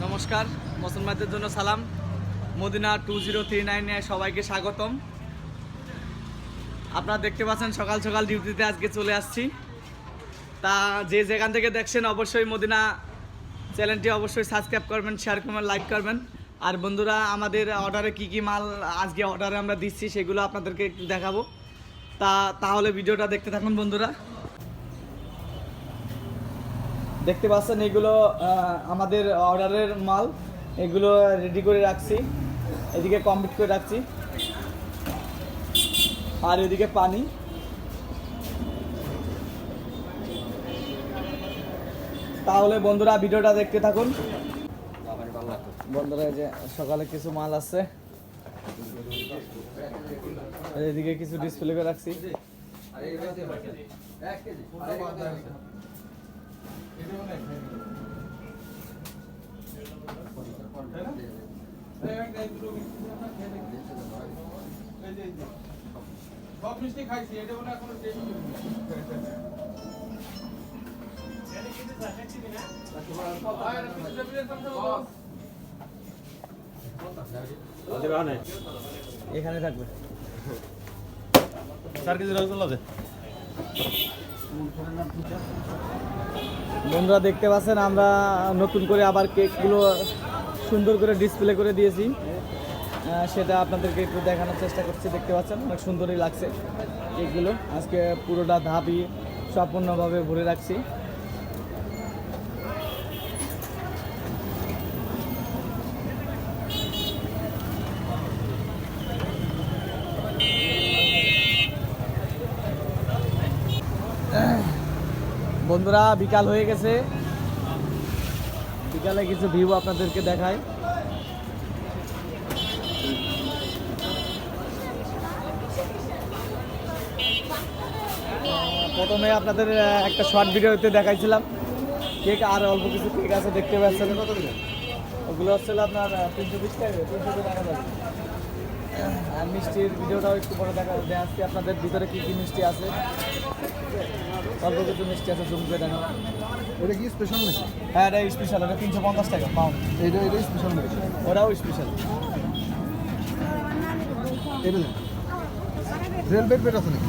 নমস্কার, মুসলমানদের জন্য সালাম। মদিনা টু জিরো থ্রি নাইনে সবাইকে স্বাগতম। আপনারা দেখতে পাচ্ছেন, সকাল সকাল ডিউটিতে আজকে চলে আসছি। তা যে যেখান থেকে দেখছেন, অবশ্যই মদিনা চ্যানেলটি অবশ্যই সাবস্ক্রাইব করবেন শেয়ার করবেন লাইক করবেন। আর বন্ধুরা, আমাদের অর্ডারে কি কি মাল আজকে অর্ডারে আমরা দিচ্ছি, সেগুলো আপনাদেরকে একটু দেখাবো। তা তাহলে ভিডিওটা দেখতে থাকুন, বন্ধুরা। দেখতে পাচ্ছেন, এগুলো আমাদের অর্ডারের মাল। এগুলো রেডি করে রাখছি। এদিকে কমপ্লিট করে রাখছি। আর এদিকে পানি। তাহলে বন্ধুরা, ভিডিওটা দেখতে থাকুন। বন্ধুরা যে সকালে কিছু মাল আছে। এদিকে কিছু ডিসপ্লে করে রাখছি। খাইছি এটা এখনও থাকবে। চার কেজি রসগোল্লা আছে বন্ধুরা দেখতে পাচ্ছেন, আমরা নতুন করে আবার কেকগুলো সুন্দর করে ডিসপ্লে করে দিয়েছি। সেটা আপনাদেরকে একটু দেখানোর চেষ্টা করছি, দেখতে পাচ্ছেন, অনেক সুন্দরই লাগছে কেকগুলো। আজকে পুরোটা ধাপি সম্পূর্ণভাবে ভরে রাখছি। বন্ধুরা, বিকাল হয়ে গেছে। বিকালে কিছু ভিউ আপনাদেরকে দেখায় প্রথমে আপনাদের একটা শর্ট ভিডিওতে দেখাইছিলাম। কেক আর অল্প কিছু কেক আছে, দেখতে পাচ্ছেন। ওগুলো হচ্ছে হলো আপনার তিনশো বিশ টাকা, তিনশো টাকা। আর মিষ্টির ভিডিওটাও একটু পরে দেখা দেখাচ্ছি। আপনাদের ভিতরে কী কী মিষ্টি আছে? অল্প কিছু মিষ্টি আছে জুম করে দেখানো। এটা কি স্পেশাল নাকি? হ্যাঁ এটা স্পেশাল এটা তিনশো পঞ্চাশ টাকা পাউন্ড এটা এটা স্পেশাল নাকি? ওরাও স্পেশাল এটা দেন রেল বেড বেড আছে নাকি?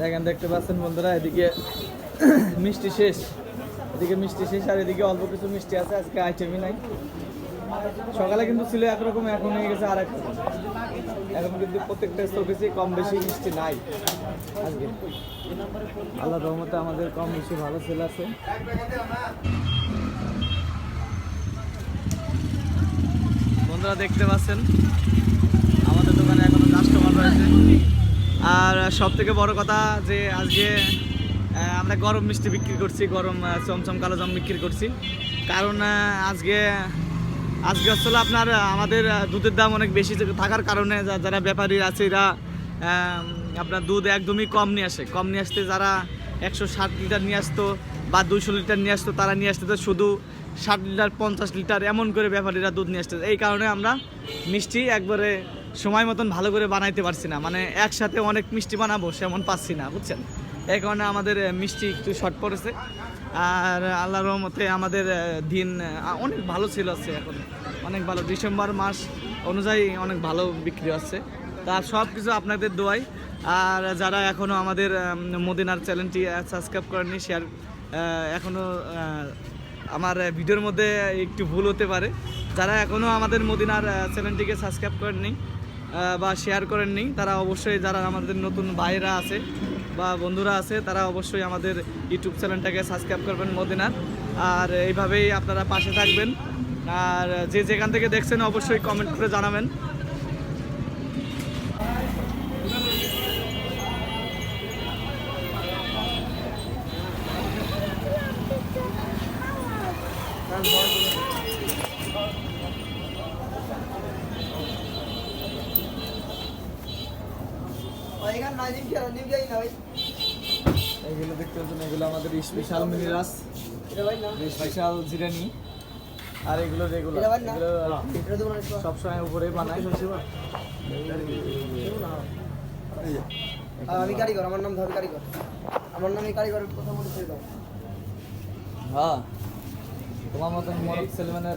দেখেন দেখতে পাচ্ছেন বন্ধুরা এদিকে মিষ্টি শেষ এদিকে মিষ্টি শেষ আর এদিকে অল্প কিছু মিষ্টি আছে আজকে আইটেমই নাই সকালে কিন্তু ছিল একরকম, এখন হয়ে গেছে আর এক রকম। এখন কিন্তু প্রত্যেকটা শোকেসে কম বেশি মিষ্টি নাই আজকে। আল্লাহ রহমতে আমাদের কম বেশি ভালো সেল আছে। বন্ধুরা দেখতে পাচ্ছেন, আমাদের দোকানে এখনও কাস্টমার রয়েছে। আর সব থেকে বড় কথা যে আজকে আমরা গরম মিষ্টি বিক্রি করছি, গরম চমচম কালো জাম বিক্রি করছি। কারণ আজকে আজকে আসলে আপনার আমাদের দুধের দাম অনেক বেশি থাকার কারণে যারা ব্যাপারী আছে এরা আপনার দুধ একদমই কম নিয়ে আসে। কম নিয়ে আসতে যারা একশো ষাট লিটার নিয়ে আসতো বা দুশো লিটার নিয়ে আসতো, তারা নিয়ে আসতে তো শুধু ষাট লিটার, পঞ্চাশ লিটার এমন করে ব্যাপারীরা দুধ নিয়ে আসতে। এই কারণে আমরা মিষ্টি একবারে সময় মতন ভালো করে বানাইতে পারছি না। মানে একসাথে অনেক মিষ্টি বানাবো, সেমন পাচ্ছি না, বুঝছেন? এই কারণে আমাদের মিষ্টি একটু শর্ট পড়েছে। আর আল্লাহর রহমতে আমাদের দিন অনেক ভালো ছিল আছে এখন। অনেক ভালো। ডিসেম্বর মাস অনুযায়ী অনেক ভালো বিক্রি হচ্ছে। তার সব কিছু আপনাদের দোয়াই। আর যারা এখনও আমাদের মদিনার চ্যানেলটি সাবস্ক্রাইব করেননি শেয়ার এখনও আমার ভিডিওর মধ্যে একটু ভুল হতে পারে। যারা এখনও আমাদের মদিনার চ্যানেলটিকে সাবস্ক্রাইব করেননি বা শেয়ার করেননি, তারা অবশ্যই যারা আমাদের নতুন ভাইরা আছে বা বন্ধুরা আছে, তারা অবশ্যই আমাদের ইউটিউব চ্যানেলটাকে সাবস্ক্রাইব করবেন মদিনার। আর এইভাবেই আপনারা পাশে থাকবেন। আর যে যেখান থেকে দেখছেন, অবশ্যই কমেন্ট করে জানাবেন। এগুলো দেখতে পাচ্ছেন এগুলো আমাদের স্পেশাল মিনিরাস স্পেশাল জিরানি। আর এগুলো রেগুলার এগুলো সবসময় উপরে বানায়। আমি কারিগর আমার নাম ধর কারিগর। আমার নামে কারিগরের কথা ছিল হ্যাঁ। তোমার মতন মরক সেলমানের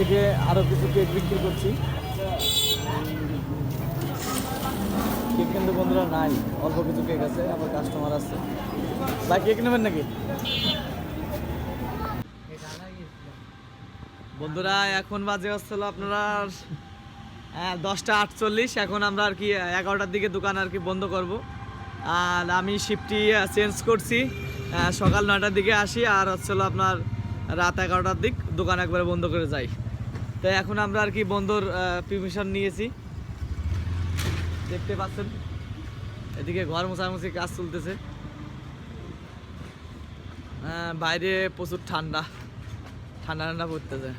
কেকে আরও কিছু কেক বিক্রি করছি। কেক কিন্তু বন্ধুরা নাই অল্প কিছু কেক আছে আবার কাস্টমার আছে। ভাই কেক নেবেন নাকি? বন্ধুরা এখন বাজে হচ্ছিল আপনারা হ্যাঁ, দশটা আটচল্লিশ এখন আমরা আর কি এগারোটার দিকে দোকান আর কি বন্ধ করব। আর আমি শিফটটি চেঞ্জ করছি। সকাল নয়টার দিকে আসি আর হচ্ছিল আপনার রাত এগারোটার দিক দোকান একবারে বন্ধ করে যাই। তো এখন আমরা আর কি বন্ধর পারমিশন নিয়েছি। দেখতে পাচ্ছেন, এদিকে ঘর মোছামুছি কাজ চলতেছে। বাইরে প্রচুর ঠান্ডা ঠান্ডা ঠান্ডা পড়তেছে।